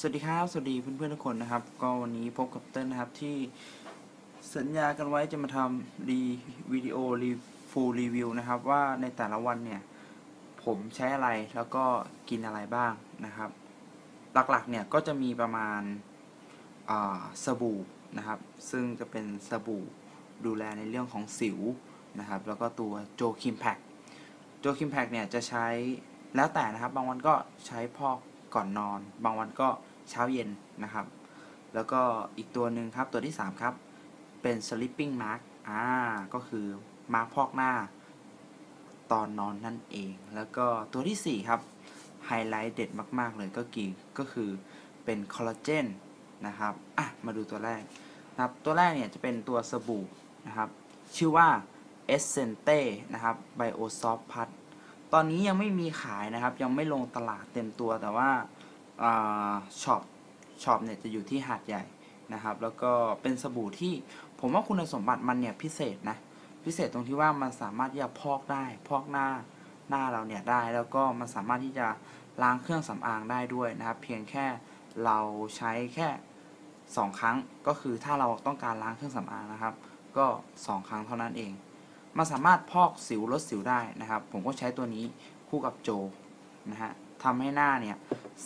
สวัสดีครับ สวัสดีเพื่อนๆทุกคนนะครับ ก็วันนี้พบกับเต้นนะครับที่สัญญากันไว้จะมาทำรีวิดีโอรีฟูลรีวิวนะครับ ว่าในแต่ละวันเนี่ย ผมใช้อะไรแล้วก็กินอะไรบ้างนะครับ หลักๆเนี่ยก็จะมีประมาณาสบู่นะครับ ซึ่งจะเป็นสบู่ดูแลในเรื่องของสิวนะครับ แล้วก็ตัวโจคิมแพคโจคิมแพคเนี่ยจะใช้แล้วแต่นะครับ บางวันก็ใช้พอก ก่อนนอน บางวันก็เช้าเย็นนะครับ แล้วก็อีกตัวหนึ่งครับตัวที่ 3 ครับ เป็น sleeping mask อ่าก็คือมาร์กพอกหน้า ตอนนอนนั่นเอง แล้วก็ตัวที่ 4 ครับไฮไลท์เด็ดมาก ๆ เลยก็กี่ก็คือเป็นคอลลาเจนนะครับอะมาดูตัวแรกนะครับตัวแรกเนี่ยจะเป็นตัวสบู่นะครับ ชื่อว่า Essente นะครับ Biosoft Plus ตอนนี้ยังไม่มีขายนะครับ ยังไม่ลงตลาดเต็มตัวแต่ว่าช็อปช็อปเนี่ยจะอยู่ที่หาดใหญ่นะครับ แล้วก็เป็นสบู่ที่ผมว่าคุณสมบัติมันเนี่ยพิเศษนะ พิเศษตรงที่ว่ามันสามารถที่จะพอกได้ พอกหน้าหน้าเราเนี่ยได้ แล้วก็มันสามารถที่จะล้างเครื่องสำอางได้ด้วยนะครับ เพียงแค่เราใช้แค่ 2 ครั้งก็คือถ้าเราต้องการล้างเครื่องสำอางนะครับ ก็ 2 ครั้งเท่านั้นเอง มันสามารถพอกสิวลดสิวได้นะครับ ผมก็ใช้ตัวนี้คู่กับโจนะฮะทำให้หน้าเนี่ย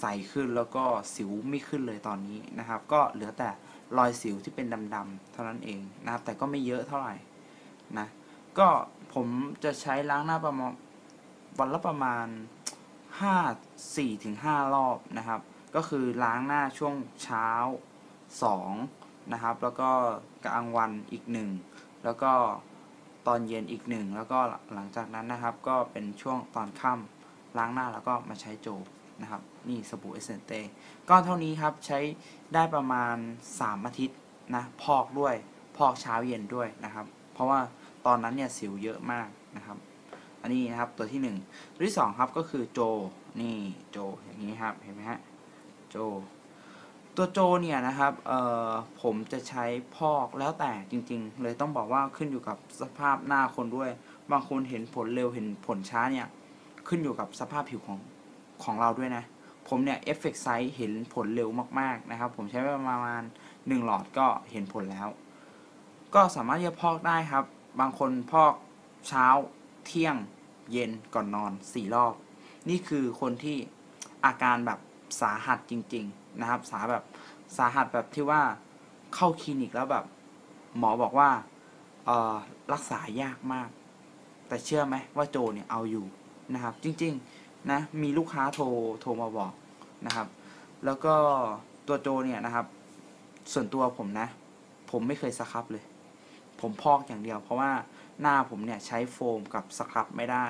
ใสขึ้นแล้วก็สิวไม่ขึ้นเลยตอนนี้นะครับ ก็เหลือแต่รอยสิวที่เป็นดำๆเท่านั้นเองนะครับ แต่ก็ไม่เยอะเท่าไหร่นะก็ผมจะใช้ล้างหน้าประมาณวันละประมาณ 5 4ถึง5รอบนะครับ ก็คือล้างหน้าช่วงเช้า 2 นะครับ แล้วก็กลางวันอีก 1 แล้วก็ ตอนเย็นอีกหนึ่งแล้วก็หลังจากนั้นนะครับ ก็เป็นช่วงตอนค่ำล้างหน้าแล้วก็มาใช้โจนะครับนี่สบู่เอเซนเต้ก้อนเท่านี้ครับใช้ได้ประมาณ 3 อาทิตย์นะพอกด้วยพอกเช้าเย็นด้วยนะครับ เพราะว่าตอนนั้นเนี่ยสิวเยอะมากนะครับ อันนี้นะครับตัวที่1ตัวที่2ครับก็คือโจนี่โจอย่างนี้ครับเห็นไหมฮะโจ ตัวโจเนี่ยนะครับเอ่อผมจะใช้พอกแล้วแต่จริง ๆ เลยต้องบอกว่าขึ้นอยู่กับสภาพหน้าคนด้วย บางคนเห็นผลเร็วเห็นผลช้าเนี่ยขึ้นอยู่กับสภาพผิวของของเราด้วยนะ ผมเนี่ยเอฟเฟกไซส์เห็นผลเร็วมากๆนะครับ ผมใช้ประมาณ 1 หลอดก็เห็นผลแล้ว ก็สามารถจะพอกได้ครับ บางคนพอกเช้าเที่ยงเย็นก่อนนอน 4 รอบ นี่คือคนที่อาการแบบ สาหัสจริง ๆ นะครับ สาแบบสาหัสแบบที่ว่าเข้าคลินิกแล้วแบบ หมอบอกว่าเออรักษายากมาก แต่เชื่อไหมว่าโจเนี่ยเอาอยู่นะครับ จริง ๆ นะ มีลูกค้าโทรโทรมาบอกนะครับ แล้วก็ตัวโจเนี่ยนะครับ ส่วนตัวผมนะ ผมไม่เคยสครับเลย ผมพอกอย่างเดียว เพราะว่าหน้าผมเนี่ยใช้โฟมกับสครับไม่ได้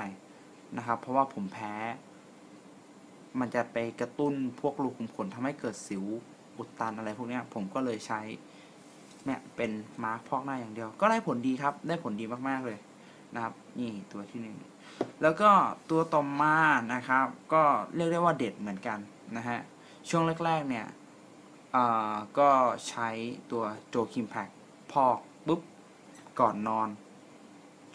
นะครับ เพราะว่าผมแพ้ มันจะไปกระตุ้นพวกรูขุมขนทำให้เกิดสิวอุดตันอะไรพวกนี้ผมก็เลยใช้เนี่ยเป็นมาร์คพอกหน้าอย่างเดียว ก็ได้ผลดีครับ ได้ผลดีมากๆเลยนะครับ นี่ตัวที่หนึ่งแล้วก็ตัวต่อมานะครับ ก็เรียกได้ว่าเด็ดเหมือนกันนะฮะช่วงแรกๆเนี่ยก็ใช้ตัวโจคิมแพคพอกปุ๊บก่อนนอน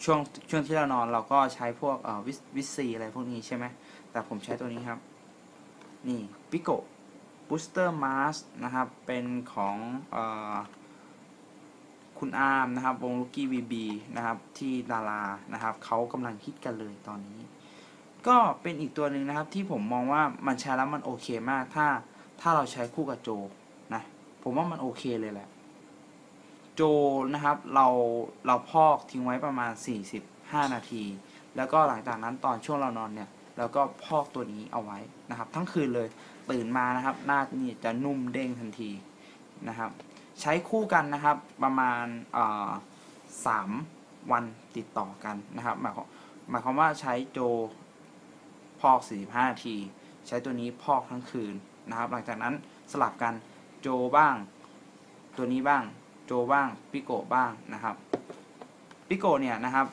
ช่วงช่วงที่เรานอนเราก็ใช้พวกวิวิซีอะไรพวกนี้ใช่ไหมแต่ผมใช้ตัวนี้ครับ นี่ปิโก Booster Mask นะครับ เป็นของอคุณอาร์มนะครับ วงลูกี้วีบีนะครับ ที่ดารานะครับ เขากำลังคิดกันเลยตอนนี้ ก็เป็นอีกตัวหนึ่งนะครับ ที่ผมมองว่ามันใช้แล้วมันโอเคมาก ถ้าถ้าเราใช้คู่กับโจนะ ผมว่ามันโอเคเลยแหละ โจนะครับ เราเราพอกทิ้งไว้ประมาณ 45 นาที แล้วก็หลังจากนั้นตอนช่วงเรานอนเนี่ย แล้วก็พอกตัวนี้เอาไว้นะครับ ทั้งคืนเลยตื่นมานะครับ หน้านี่จะนุ่มเด้งทันทีนะครับ ใช้คู่กันนะครับประมาณสามวันติดต่อกันนะครับหมายความหมายความว่าใช้โจพอก 45 นาที ใช้ตัวนี้พอกทั้งคืนนะครับ หลังจากนั้นสลับกันโจบ้าง ตัวนี้บ้างโจบ้างปิโกบ้างนะครับปิโกเนี่ยนะครับ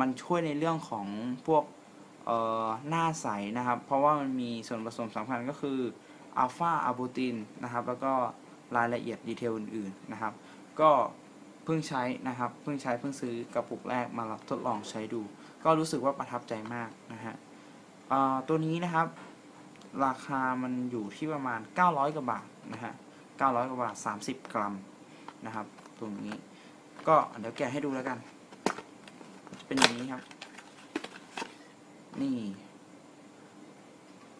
มันช่วยในเรื่องของพวก หน้าใสนะครับ เพราะว่ามันมีส่วนผสมสำคัญก็คืออัลฟาอะบูตินนะครับ แล้วก็รายละเอียดดีเทลอื่นๆนะครับ ก็เพิ่งใช้นะครับ เพิ่งใช้เพิ่งซื้อกระปุกแรกมาทดลองใช้ดู ก็รู้สึกว่าประทับใจมากนะฮะตัวนี้นะครับ ราคามันอยู่ที่ประมาณ 900 กว่าบาทนะฮะ 900 กว่าบาท 30 กรัมนะครับ ตรงนี้ ก็เดี๋ยวแกะให้ดูแล้วกัน จะเป็นอย่างนี้ครับ นี่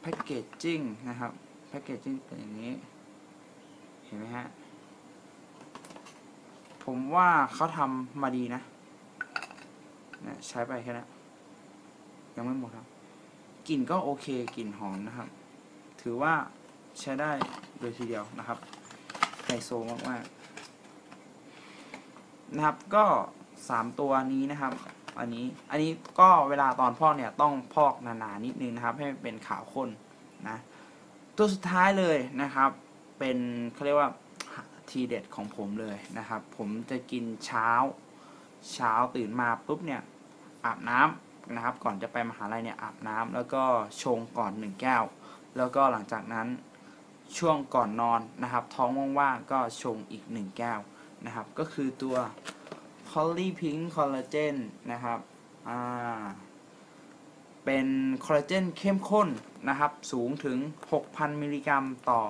แพ็กเกจจิ้งนะครับแพ็กเกจจิ้งเป็นอย่างนี้ เห็นไหมฮะ ผมว่าเขาทำมาดีนะนะใช้ไปแค่นั้นยังไม่หมดครับกลิ่นก็โอเคกลิ่นหอมนะครับ ถือว่าใช้ได้เลยทีเดียวนะครับไฮโซมากๆนะครับก็สามตัวนี้นะครับ อันนี้ อันนี้ก็เวลาตอนพอกเนี่ยต้องพอกหนาๆนิดนึงนะครับ ให้เป็นขาวข้นนะ ตัวสุดท้ายเลยนะครับ เป็นเขาเรียกว่าทีเด็ดของผมเลยนะครับ ผมจะกินเช้า เช้าตื่นมาปุ๊บเนี่ยอาบน้ำนะครับ ก่อนจะไปมหาลัยเนี่ยอาบน้ำแล้วก็ชงก่อนหนึ่งแก้ว แล้วก็หลังจากนั้นช่วงก่อนนอนนะครับ ท้องว่างๆก็ชงอีกหนึ่งแก้วนะครับ ก็คือตัว c o l l y Pink Collagen นะครับอ่าเป็นคอลลาเจนเข้มข้นนะครับ สูงถึง 6,000 มิลลิกรัมต่อ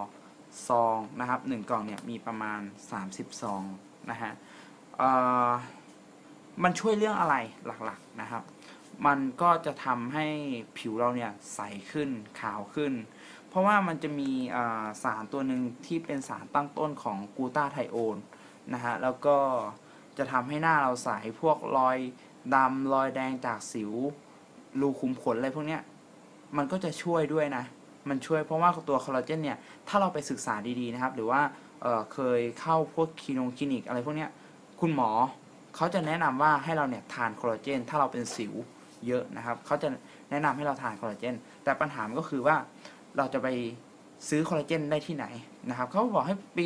ซองนะครับ1กล่องเนี่ยมีประมาณ 30 ซองนะฮะมันช่วยเรื่องอะไรหลักๆนะครับ มันก็จะทำให้ผิวเราเนี่ยใสขึ้นขาวขึ้น เพราะว่ามันจะมีสารตัวหนึ่งที่เป็นสารตั้งต้นของกูตาไทโอนนะฮะแล้วก็ จะทำให้หน้าเราใสพวกรอยดำรอยแดงจากสิว รูขุมขนอะไรพวกเนี้ยมันก็จะช่วยด้วยนะ มันช่วยเพราะว่าตัวคอลลาเจนเนี่ย ถ้าเราไปศึกษาดีๆนะครับ หรือว่าเเคยเข้าพวกคลินงคลินิกอะไรพวกเนี้ยคุณหมอเขาจะแนะนำว่าให้เราเนี่ยทานคอลลาเจน ถ้าเราเป็นสิวเยอะนะครับ เขาจะแนะนำให้เราทานคอลลาเจน แต่ปัญหาก็คือว่าเราจะไปซื้อคอลลาเจนได้ที่ไหนนะครับ เขาบอกให้ป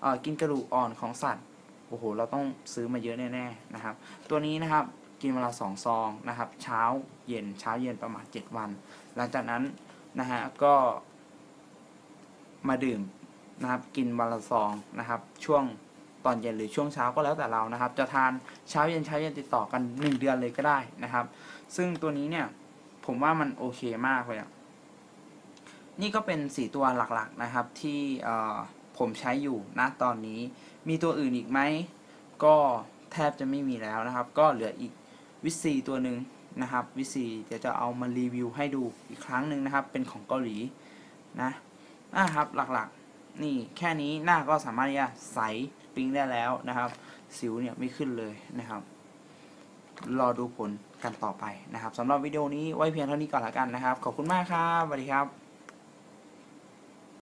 เอ่อกินกระดูกอ่อนของสัตว์ โอ้โห เราต้องซื้อมาเยอะแน่ๆนะครับ ตัวนี้นะครับกินเวลาสองซองนะครับ เช้าเย็นเช้าเย็นประมาณ 7 วัน หลังจากนั้นนะฮะก็มาดื่มนะครับ กินวันละซองนะครับ ช่วงตอนเย็นหรือช่วงเช้าก็แล้วแต่เรานะครับ จะทานเช้าเย็นเช้าเย็นติดต่อกัน 1 เดือนเลยก็ได้นะครับ ซึ่งตัวนี้เนี่ยผมว่ามันโอเคมากเลยนี่ก็เป็น 4 ตัวหลักๆนะครับที่เอ่อ ผมใช้อยู่นะตอนนี้ มีตัวอื่นอีกไหม ก็แทบจะไม่มีแล้วนะครับ ก็เหลืออีกวิซีตัวหนึ่งนะครับ วิซีเดี๋ยวจะเอามารีวิวให้ดูอีกครั้งหนึ่งนะครับ เป็นของเกาหลีนะนะครับหลักๆ นี่แค่นี้หน้าก็สามารถที่จะใสปิ้งได้แล้วนะครับ สิวเนี่ยไม่ขึ้นเลยนะครับ รอดูผลกันต่อไปนะครับสำหรับวิดีโอนี้ไว้เพียงเท่านี้ก่อนละกันนะครับ ขอบคุณมากครับสวัสดีครับ